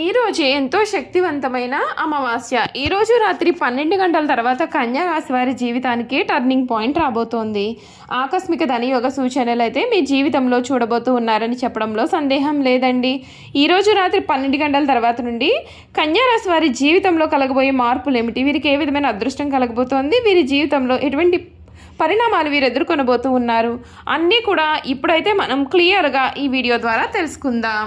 ఈరోజు ఎంతో శక్తివంతమైన అమావాస్య. ఈరోజు రాత్రి పన్నెండు గంటల తర్వాత కన్యారాశి వారి జీవితానికి టర్నింగ్ పాయింట్ రాబోతోంది. ఆకస్మిక ధనియోగ సూచనలు అయితే మీ జీవితంలో చూడబోతూ ఉన్నారని చెప్పడంలో సందేహం లేదండి. ఈరోజు రాత్రి పన్నెండు గంటల తర్వాత నుండి కన్యారాశి వారి జీవితంలో కలగబోయే మార్పులు ఏమిటి? వీరికి ఏ విధమైన అదృష్టం కలగబోతోంది? వీరి జీవితంలో ఎటువంటి పరిణామాలు వీరు ఎదుర్కొనబోతూ ఉన్నారు? అన్నీ కూడా ఇప్పుడైతే మనం క్లియర్గా ఈ వీడియో ద్వారా తెలుసుకుందాం.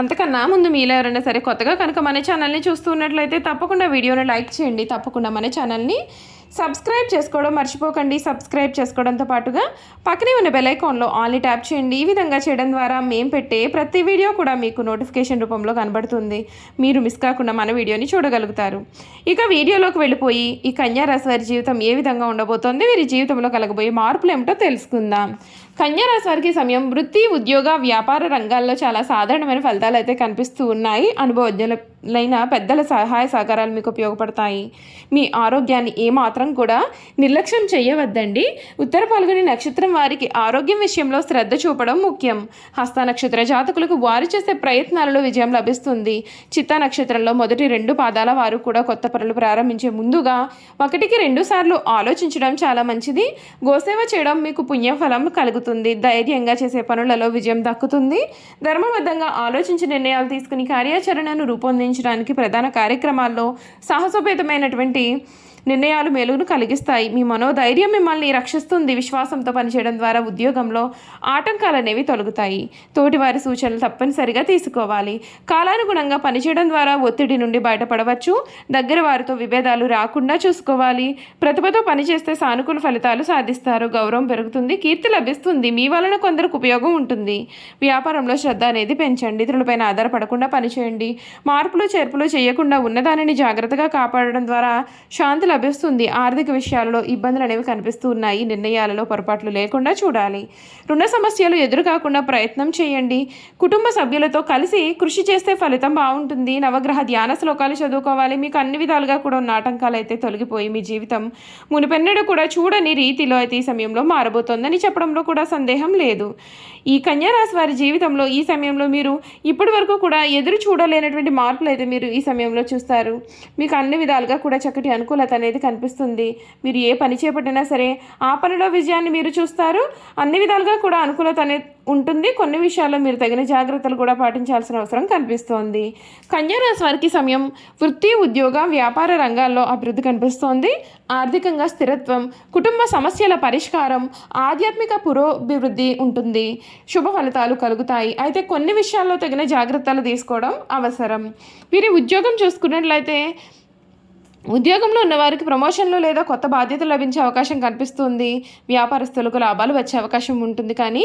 అంతకన్నా ముందు మీలో ఎవరైనా సరే కొత్తగా కనుక మన ఛానల్ని చూస్తున్నట్లయితే తప్పకుండా వీడియోని లైక్ చేయండి. తప్పకుండా మన ఛానల్ని సబ్స్క్రైబ్ చేసుకోవడం మర్చిపోకండి. సబ్స్క్రైబ్ చేసుకోవడంతో పాటుగా పక్కనే ఉన్న బెలైకాన్లో ఆల్ని ట్యాప్ చేయండి. ఈ విధంగా చేయడం ద్వారా మేము పెట్టే ప్రతి వీడియో కూడా మీకు నోటిఫికేషన్ రూపంలో కనబడుతుంది. మీరు మిస్ కాకుండా మన వీడియోని చూడగలుగుతారు. ఇక వీడియోలోకి వెళ్ళిపోయి ఈ కన్యారాశి వారి జీవితం ఏ విధంగా ఉండబోతోంది? వీరి జీవితంలో కలగబోయే మార్పులు ఏమిటో తెలుసుకుందాం. కన్యారాశి వారికి సమయం వృత్తి ఉద్యోగ వ్యాపార రంగాల్లో చాలా సాధారణమైన ఫలితాలు అయితే కనిపిస్తూ ఉన్నాయి. లైన పెద్దల సహాయ సహకారాలు మీకు ఉపయోగపడతాయి. మీ ఆరోగ్యాన్ని ఏమాత్రం కూడా నిర్లక్ష్యం చేయవద్దండి. ఉత్తర పాల్గొని నక్షత్రం వారికి ఆరోగ్యం విషయంలో శ్రద్ధ చూపడం ముఖ్యం. హస్త నక్షత్ర జాతకులకు వారు చేసే ప్రయత్నాలలో విజయం లభిస్తుంది. చిత్త నక్షత్రంలో మొదటి రెండు పాదాల వారు కూడా కొత్త పనులు ప్రారంభించే ముందుగా ఒకటికి రెండు సార్లు ఆలోచించడం చాలా మంచిది. గోసేవ చేయడం మీకు పుణ్యఫలం కలుగుతుంది. ధైర్యంగా చేసే పనులలో విజయం దక్కుతుంది. ధర్మబద్ధంగా ఆలోచించి నిర్ణయాలు తీసుకుని కార్యాచరణను నిర్వహించడానికి ప్రధాన కార్యక్రమాల్లో సాహసోపేతమైనటువంటి నిర్ణయాలు మేలును కలిగిస్తాయి. మీ మనోధైర్యం మిమ్మల్ని రక్షిస్తుంది. విశ్వాసంతో పనిచేయడం ద్వారా ఉద్యోగంలో ఆటంకాలు అనేవి తొలగుతాయి. తోటివారి సూచనలు తప్పనిసరిగా తీసుకోవాలి. కాలానుగుణంగా పనిచేయడం ద్వారా ఒత్తిడి నుండి బయటపడవచ్చు. దగ్గర వారితో విభేదాలు రాకుండా చూసుకోవాలి. ప్రతిభతో పనిచేస్తే సానుకూల ఫలితాలు సాధిస్తారు. గౌరవం పెరుగుతుంది. కీర్తి లభిస్తుంది. మీ వలన కొందరికి ఉపయోగం ఉంటుంది. వ్యాపారంలో శ్రద్ధ అనేది పెంచండి. ఇతరులపైన ఆధారపడకుండా పనిచేయండి. మార్పులు చేర్పులు చేయకుండా ఉన్నదానిని జాగ్రత్తగా కాపాడడం ద్వారా శాంతి లభిస్తుంది ఆర్థిక విషయాలలో ఇబ్బందులు అనేవి కనిపిస్తూ ఉన్నాయి. నిర్ణయాలలో పొరపాట్లు లేకుండా చూడాలి. రుణ సమస్యలు ఎదురు కాకుండా ప్రయత్నం చేయండి. కుటుంబ సభ్యులతో కలిసి కృషి చేస్తే ఫలితం బాగుంటుంది. నవగ్రహ ధ్యాన శ్లోకాలు చదువుకోవాలి. మీకు అన్ని విధాలుగా కూడా ఉన్న ఆటంకాలు అయితే తొలగిపోయి మీ జీవితం మునిపెన్నడు కూడా చూడని రీతిలో అయితే ఈ సమయంలో మారబోతోందని చెప్పడంలో కూడా సందేహం లేదు. ఈ కన్యారాశి వారి జీవితంలో ఈ సమయంలో మీరు ఇప్పటి వరకు కూడా ఎదురు చూడలేనటువంటి మార్పులు అయితే మీరు ఈ సమయంలో చూస్తారు. మీకు అన్ని విధాలుగా కూడా చక్కటి అనుకూలత అనేది కనిపిస్తుంది. మీరు ఏ పని చేపట్టినా సరే ఆ పనిలో విజయాన్ని మీరు చూస్తారు. అన్ని విధాలుగా కూడా అనుకూలత అనేది ఉంటుంది. కొన్ని విషయాల్లో మీరు తగిన జాగ్రత్తలు కూడా పాటించాల్సిన అవసరం కనిపిస్తోంది. కన్యారాశి వారికి సమయం వృత్తి ఉద్యోగ వ్యాపార రంగాల్లో అభివృద్ధి కనిపిస్తోంది. ఆర్థికంగా స్థిరత్వం కుటుంబ సమస్యల పరిష్కారం ఆధ్యాత్మిక పురోభివృద్ధి ఉంటుంది. శుభ ఫలితాలు కలుగుతాయి. అయితే కొన్ని విషయాల్లో తగిన జాగ్రత్తలు తీసుకోవడం అవసరం. వీరి ఉద్యోగం చూసుకున్నట్లయితే ఉద్యోగంలో ఉన్నవారికి ప్రమోషన్లు లేదా కొత్త బాధ్యతలు లభించే అవకాశం కనిపిస్తుంది. వ్యాపారస్తులకు లాభాలు వచ్చే అవకాశం ఉంటుంది. కానీ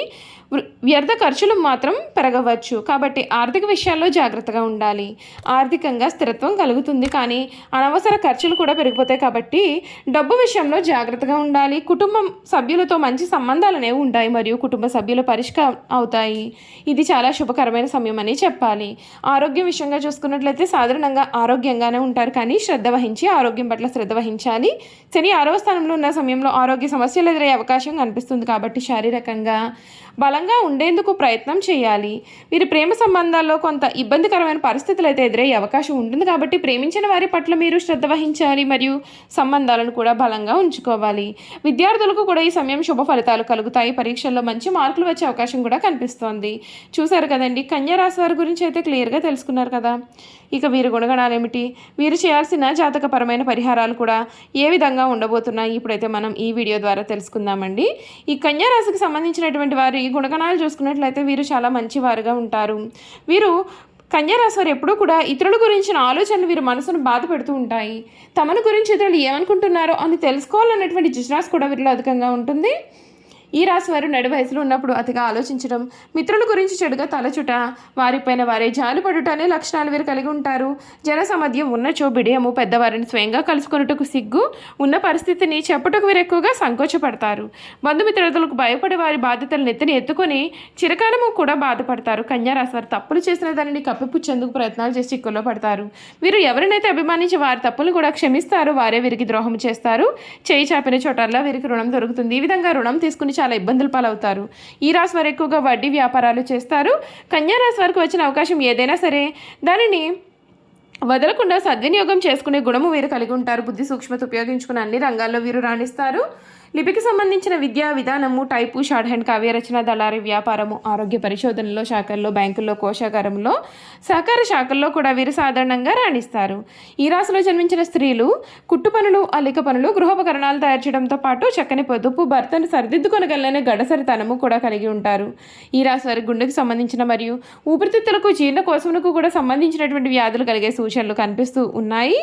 వ్యర్థ ఖర్చులు మాత్రం పెరగవచ్చు. కాబట్టి ఆర్థిక విషయాల్లో జాగ్రత్తగా ఉండాలి. ఆర్థికంగా స్థిరత్వం కలుగుతుంది. కానీ అనవసర ఖర్చులు కూడా పెరిగిపోతాయి. కాబట్టి డబ్బు విషయంలో జాగ్రత్తగా ఉండాలి. కుటుంబం సభ్యులతో మంచి సంబంధాలు అనేవి ఉంటాయి. మరియు కుటుంబ సభ్యులు పరిష్కారం అవుతాయి. ఇది చాలా శుభకరమైన సమయం అని చెప్పాలి. ఆరోగ్యం విషయంగా చూసుకున్నట్లయితే సాధారణంగా ఆరోగ్యంగానే ఉంటారు. కానీ శ్రద్ధ వహించి ఆరోగ్యం పట్ల శ్రద్ధ వహించాలి. శని ఆరవ స్థానంలో ఉన్న సమయంలో ఆరోగ్య సమస్యలు ఎదురయ్యే అవకాశం కనిపిస్తుంది కాబట్టి శారీరకంగా బలంగా ఉండేందుకు ప్రయత్నం చేయాలి. మీరు ప్రేమ సంబంధాల్లో కొంత ఇబ్బందికరమైన పరిస్థితులు అయితే ఎదురయ్యే అవకాశం ఉంటుంది కాబట్టి ప్రేమించిన వారి పట్ల మీరు శ్రద్ధ వహించాలి మరియు సంబంధాలను కూడా బలంగా ఉంచుకోవాలి. విద్యార్థులకు కూడా ఈ సమయం శుభ ఫలితాలు కలుగుతాయి. పరీక్షల్లో మంచి మార్కులు వచ్చే అవకాశం కూడా కనిపిస్తోంది. చూశారు కదండి కన్యా రాశి వారి గురించి అయితే క్లియర్గా తెలుసుకున్నారు కదా. ఇక వీరి గుణగణాలు ఏమిటి? వీరు చేయాల్సిన జాతకపరమైన పరిహారాలు కూడా ఏ విధంగా ఉండబోతున్నాయి? ఇప్పుడైతే మనం ఈ వీడియో ద్వారా తెలుసుకుందామండి. ఈ కన్యా రాశికి సంబంధించినటువంటి వారి గుణగణాలు చూసుకున్నట్లయితే వీరు చాలా మంచివారుగా ఉంటారు. వీరు కన్యారాశి వారు ఎప్పుడూ కూడా ఇతరుల గురించిన ఆలోచనలు వీరి మనసును బాధ పెడుతూ ఉంటాయి. తమను గురించి ఇతరులు ఏమనుకుంటున్నారో అని తెలుసుకోవాలన్నటువంటి జిజ్ఞాస కూడా వీరిలో అధికంగా ఉంటుంది. ఈ రాశి వారు నడి వయసులో ఉన్నప్పుడు అతిగా ఆలోచించడం మిత్రుల గురించి చెడుగా తలచుట వారిపైన వారే జాలిపడుట అనే లక్షణాలు వీరు కలిగి ఉంటారు. జనసమధ్యం ఉన్నచో బిడియము పెద్దవారిని స్వయంగా కలుసుకొనుటకు సిగ్గు ఉన్న పరిస్థితిని చెప్పుటకు వీరు ఎక్కువగా సంకోచపడతారు. బంధుమిత్రులకు భయపడే వారి బాధ్యతలు నెత్తిని ఎత్తుకొని చిరకాలము కూడా బాధపడతారు. కన్యారాశి వారు తప్పులు చేసిన దానిని కప్పిపుచ్చేందుకు ప్రయత్నాలు చేసి చిక్కుల్లో పడతారు. వీరు ఎవరినైతే అభిమానించి వారి తప్పులు కూడా క్షమిస్తారు వారే వీరికి ద్రోహం చేస్తారు. చేయి చాపిన చోటల్లా వీరికి రుణం దొరుకుతుంది. ఈ విధంగా రుణం తీసుకుని చాలా ఇబ్బందులు పాలవుతారు. ఈ రాశి వారు ఎక్కువగా వడ్డీ వ్యాపారాలు చేస్తారు. కన్యా రాశి వారికి వచ్చిన అవకాశం ఏదైనా సరే దానిని వదలకుండా సద్వినియోగం చేసుకునే గుణము వీరు కలిగి ఉంటారు. బుద్ధి సూక్ష్మత ఉపయోగించుకుని అన్ని రంగాల్లో వీరు రాణిస్తారు. లిపికి సంబంధించిన విద్యా విధానము టైపు షార్ట్ హ్యాండ్ కావ్య రచన దళారి వ్యాపారము ఆరోగ్య పరిశోధనలో శాఖల్లో బ్యాంకుల్లో కోశాగారంలో సహకార శాఖల్లో కూడా వీరు సాధారణంగా రాణిస్తారు. ఈ రాశిలో జన్మించిన స్త్రీలు కుట్టు పనులు అల్లిక పనులు గృహోపకరణాలు తయారు చేయడంతో పాటు చక్కని పొదుపు భర్తను సరిదిద్దుకొనగలనే గడసరితనము కూడా కలిగి ఉంటారు. ఈ రాశి వారి గుండెకు సంబంధించిన మరియు ఊపిరితిత్తులకు జీర్ణకోశమునకు కూడా సంబంధించినటువంటి వ్యాధులు కలిగే సూచనలు కనిపిస్తూ ఉన్నాయి.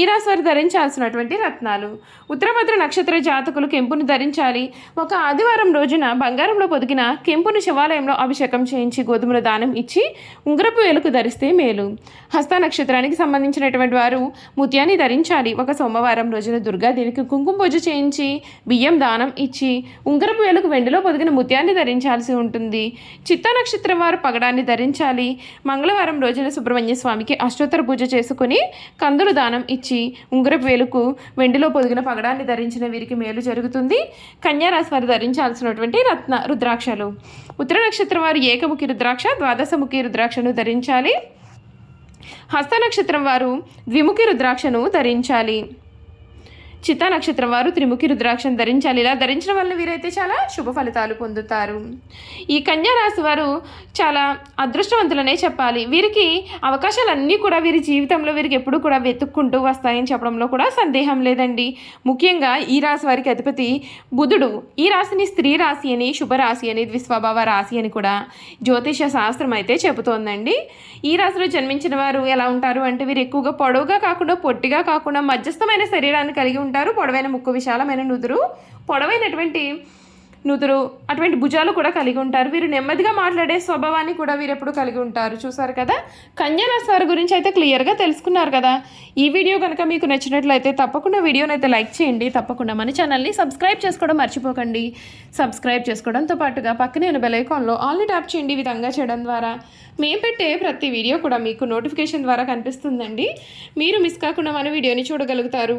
ఈ రాశి వారు ధరించాల్సినటువంటి రత్నాలు. ఉత్తరభద్ర నక్షత్ర జాతకులు కెంపును ధరించాలి. ఒక ఆదివారం రోజున బంగారంలో పొదిగిన కెంపును శివాలయంలో అభిషేకం చేయించి గోధుమల దానం ఇచ్చి ఉంగరపు వేలుకు ధరిస్తే మేలు. హస్త నక్షత్రానికి సంబంధించినటువంటి వారు ముత్యాన్ని ధరించాలి. ఒక సోమవారం రోజున దుర్గాదేవికి కుంకుమ పూజ చేయించి బియ్యం దానం ఇచ్చి ఉంగరపు వేలుకు వెండిలో పొదిగిన ముత్యాన్ని ధరించాల్సి ఉంటుంది. చిత్తా నక్షత్రం వారు పగడాన్ని ధరించాలి. మంగళవారం రోజున సుబ్రహ్మణ్య స్వామికి అష్టోత్తర పూజ చేసుకుని కందులు దానం ఇచ్చి ఉంగరపు వేలుకు వెండిలో పొదిగిన పగడాన్ని ధరించిన వీరికి మేలు జరుగుతుంది. కన్యారాశి వారు ధరించాల్సినటువంటి రత్న రుద్రాక్షలు. ఉత్తర నక్షత్రం వారు ఏకముఖి రుద్రాక్ష ద్వాదశముఖి రుద్రాక్షను ధరించాలి. హస్త నక్షత్రం వారు ద్విముఖి రుద్రాక్షను ధరించాలి. చిత్తా నక్షత్రం వారు త్రిముఖి రుద్రాక్షను ధరించాలి. ఇలా ధరించడం వల్ల వీరైతే చాలా శుభ ఫలితాలు పొందుతారు. ఈ కన్యా రాశి వారు చాలా అదృష్టవంతులనే చెప్పాలి. వీరికి అవకాశాలన్నీ కూడా వీరి జీవితంలో వీరికి ఎప్పుడు కూడా వెతుక్కుంటూ వస్తాయని చెప్పడంలో కూడా సందేహం లేదండి. ముఖ్యంగా ఈ రాశి వారికి అధిపతి బుధుడు. ఈ రాశిని స్త్రీ రాశి అని శుభరాశి అని ద్విస్వభావ రాశి అని కూడా జ్యోతిష శాస్త్రం అయితే చెబుతోందండి. ఈ రాశిలో జన్మించిన వారు ఎలా ఉంటారు అంటే వీరు ఎక్కువగా పొడవుగా కాకుండా పొట్టిగా కాకుండా మధ్యస్థమైన శరీరాన్ని కలిగి ఉంటారు పొడవైన ముక్కు విశాలమైన నుదురు. పొడవైనటువంటి నుదురు అటువంటి భుజాలు కూడా కలిగి ఉంటారు. వీరు నెమ్మదిగా మాట్లాడే స్వభావాన్ని కూడా వీరు ఎప్పుడు కలిగి ఉంటారు. చూసారు కదా? కన్యారాశి వారి గురించి అయితే క్లియర్గా తెలుసుకున్నారు కదా? ఈ వీడియో కనుక మీకు నచ్చినట్లయితే తప్పకుండా వీడియోని అయితే లైక్ చేయండి. తప్పకుండా మన ఛానల్ని సబ్స్క్రైబ్ చేసుకోవడం మర్చిపోకండి. సబ్స్క్రైబ్ చేసుకోవడంతో పాటుగా పక్కనే ఉన్న బెలైకాన్లో ఆల్ని ట్యాప్ చేయండి ఈ విధంగా చేయడం ద్వారా. మేము పెట్టే ప్రతి వీడియో కూడా మీకు నోటిఫికేషన్ ద్వారా కనిపిస్తుందండి. మీరు మిస్ కాకుండా మన వీడియోని చూడగలుగుతారు.